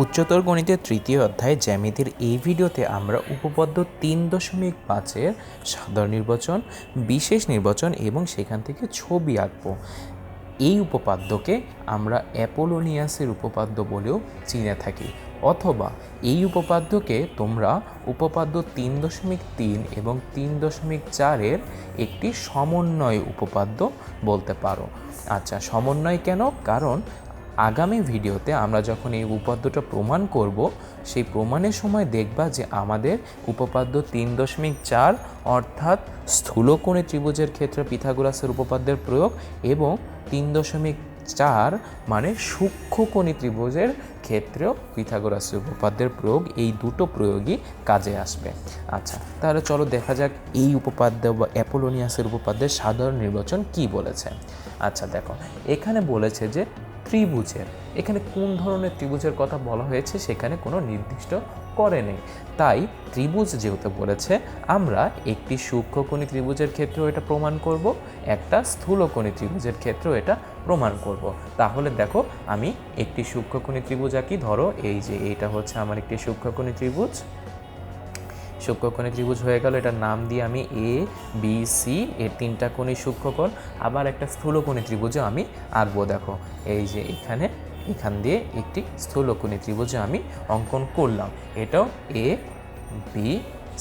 উচ্চতর গণিতের তৃতীয় অধ্যায় জ্যামিতির এই ভিডিওতে আমরা উপপাদ্য তিন দশমিক পাঁচের সাধারণ নির্বাচন, বিশেষ নির্বাচন এবং সেখান থেকে ছবি আঁকবো। এই উপপাদ্যকে আমরা অ্যাপোলোনিয়াসের উপপাদ্য বলেও চিনে থাকি। অথবা এই উপপাদ্যকে তোমরা উপপাদ্য তিন দশমিক তিন এবং তিন দশমিক চারের একটি সমন্বয় উপপাদ্য বলতে পারো। আচ্ছা সমন্বয় কেন? কারণ আগামী ভিডিওতে আমরা যখন এই উপপাদ্যটা প্রমাণ করব, সেই প্রমাণের সময় দেখবা যে আমাদের উপপাদ্য তিন দশমিক চার অর্থাৎ স্থূলকোণে ত্রিভুজের ক্ষেত্রে পিথাগোরাসের উপপাদ্যের প্রয়োগ এবং তিন দশমিক চার মানে সূক্ষ্মকোণী ত্রিভুজের ক্ষেত্রেও পিথাগোরাসের উপপাদ্যের প্রয়োগ, এই দুটো প্রয়োগই কাজে আসবে। আচ্ছা তাহলে চলো দেখা যাক এই উপপাদ্য বা অ্যাপোলোনিয়াসের উপপাদ্যের সাধারণ নির্বাচন কি বলেছে। আচ্ছা দেখো, এখানে বলেছে যে ত্রিভুজের। এখানে কোন ধরনের ত্রিভুজের কথা বলা হয়েছে সেখানে কোনো নির্দিষ্ট করে নেই। তাই ত্রিভুজ যেহেতু বলেছে, আমরা একটি সূক্ষ্মকোণী ত্রিভুজের ক্ষেত্রেও এটা প্রমাণ করব, একটা স্থূলকোণী ত্রিভুজের ক্ষেত্রেও এটা প্রমাণ করব। তাহলে দেখো, আমি একটি সূক্ষ্মকোণী ত্রিভুজ আঁকি, ধরো এই যে এইটা হচ্ছে আমার একটি সূক্ষ্মকোণী ত্রিভুজ। সূক্ষ্মকোণী ত্রিভুজ হয়ে গেল, এটার নাম দিয়ে আমি এ বি সি এর তিনটা কোণে সূক্ষ্মকোণ। আবার একটা স্থূলকোণী ত্রিভুজও আমি আঁকবো, দেখো। এই যে এখানে, এখান দিয়ে একটি স্থূলকোণী ত্রিভুজে আমি অঙ্কন করলাম। এটাও এ বি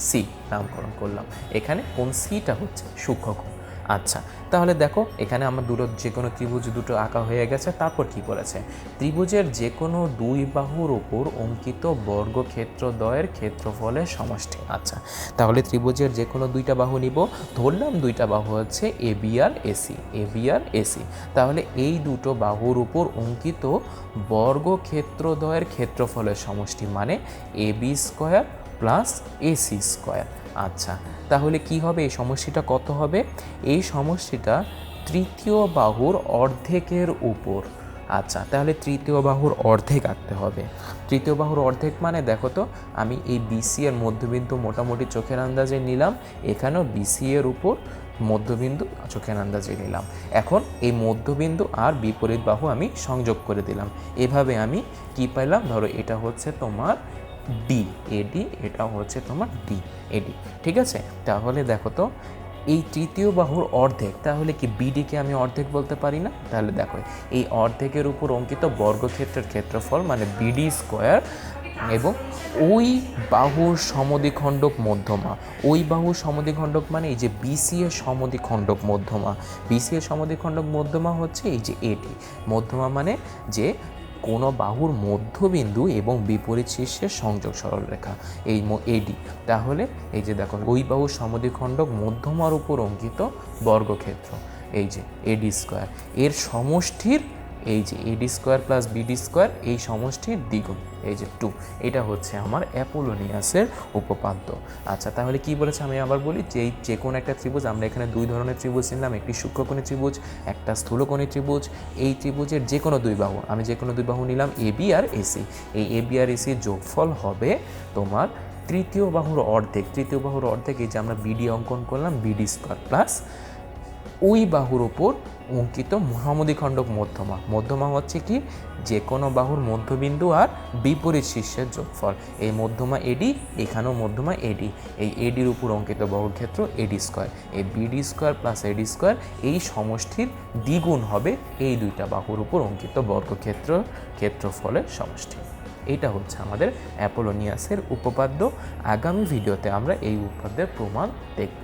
সি নামকরণ করলাম। এখানে কোন সিটা হচ্ছে সূক্ষ্মকোণ। আচ্ছা তাহলে দেখো, এখানে আমার দুটো যে কোনো ত্রিভুজ দুটো আঁকা হয়ে গেছে, তারপর কি করেছে ত্রিভুজের যে কোনো দুই বাহুর ওপর অঙ্কিত বর্গক্ষেত্র দ্বয়ের ক্ষেত্রফলের সমষ্টি। আচ্ছা তাহলে ত্রিভুজের যে কোনো দুইটা বাহু নিব। ধরলাম দুইটা বাহু হচ্ছে এ বি আর এসি এ বি আর এসি তাহলে এই দুটো বাহুর উপর অঙ্কিত বর্গক্ষেত্রদ্বয়ের ক্ষেত্রফলের সমষ্টি মানে A B square plus A C square আচ্ছা তাহলে কি হবে? এই সমষ্টিটা কত হবে? এই সমষ্টিটা তৃতীয় বাহুর অর্ধেকের উপর। আচ্ছা তাহলে তৃতীয় বাহুর অর্ধেক আঁকতে হবে। তৃতীয় বাহুর অর্ধেক মানে দেখো তো, আমি এই বিসি এর মধ্যবিন্দু মোটামুটি চোখের আন্দাজে নিলাম, এখানেও বিসি এর উপর মধ্যবিন্দু চোখের আন্দাজে নিলাম। এখন এই মধ্যবিন্দু আর বিপরীত বাহু আমি সংযোগ করে দিলাম। এভাবে আমি কি পাইলাম ধরো এটা হচ্ছে তোমার ডি এডি এটা হচ্ছে তোমার ডি এডি ঠিক আছে? তাহলে দেখো তো, এই তৃতীয় বাহুর অর্ধেক, তাহলে কি বিডিকে আমি অর্ধেক বলতে পারি না? তাহলে দেখো, এই অর্ধেকের উপর অঙ্কিত বর্গক্ষেত্রের ক্ষেত্রফল মানে বিডি স্কোয়ার এবং ওই বাহুর সমদ্বিখণ্ডক মধ্যমা। ওই বাহুর সমদ্বিখণ্ডক মানে এই যে বিসি এর সমদ্বিখণ্ডক মধ্যমা। বিসি এর সমদ্বিখণ্ডক মধ্যমা হচ্ছে এই যে এটি মধ্যমা মানে যে কোনো বাহুর মধ্যবিন্দু এবং বিপরীত শীর্ষের সংযোগ সরলরেখা। এই এডি। তাহলে এই যে দেখো, ওই বাহু সমদ্বিখণ্ডক মধ্যমার উপর অঙ্কিত বর্গক্ষেত্র। এই যে এডি স্কোয়ার। এর সমষ্টির এই যে A D square plus B D square, এই সমষ্টির দ্বিগুণ। এই যে টু, এটা হচ্ছে আমার অ্যাপোলোনিয়াসের উপপাদ্য। আচ্ছা তাহলে কি বলেছে আমি আবার বলি? যে এই যে কোনো একটা ত্রিভুজ, আমরা এখানে দুই ধরনের ত্রিভুজ নিলাম, একটি সূক্ষ্মকোণী ত্রিভুজ, একটা স্থূলকোণী ত্রিভুজ। এই ত্রিভুজের যে কোনো দুই বাহু, আমি যে কোনো দুই বাহু নিলাম, এ, বি আর এসি এই এ, বি আর এসির যোগফল হবে তোমার তৃতীয় বাহুর অর্ধেক। তৃতীয় বাহুর অর্ধেক, এই যে আমরা বিডি অঙ্কন করলাম বিডি স্কোয়ার প্লাস ওই বাহুর ওপর অঙ্কিত মহামদিখণ্ডক মধ্যমা। মধ্যমা হচ্ছে কি? যে কোনো বাহুর মধ্যবিন্দু আর বিপরীত শীর্ষের যোগফল। এই মধ্যমা এডি এখানেও মধ্যমা এডি এই এডির উপর অঙ্কিত বাহুর ক্ষেত্র এডি স্কোয়ার এই B D square plus A D square এই সমষ্টির দ্বিগুণ হবে এই দুইটা বাহুর উপর অঙ্কিত বর্গক্ষেত্র, ক্ষেত্রফলের সমষ্টি। এটা হচ্ছে আমাদের অ্যাপোলোনিয়াসের উপপাদ্য। আগামী ভিডিওতে আমরা এই উপপাদ্যের প্রমাণ দেখব।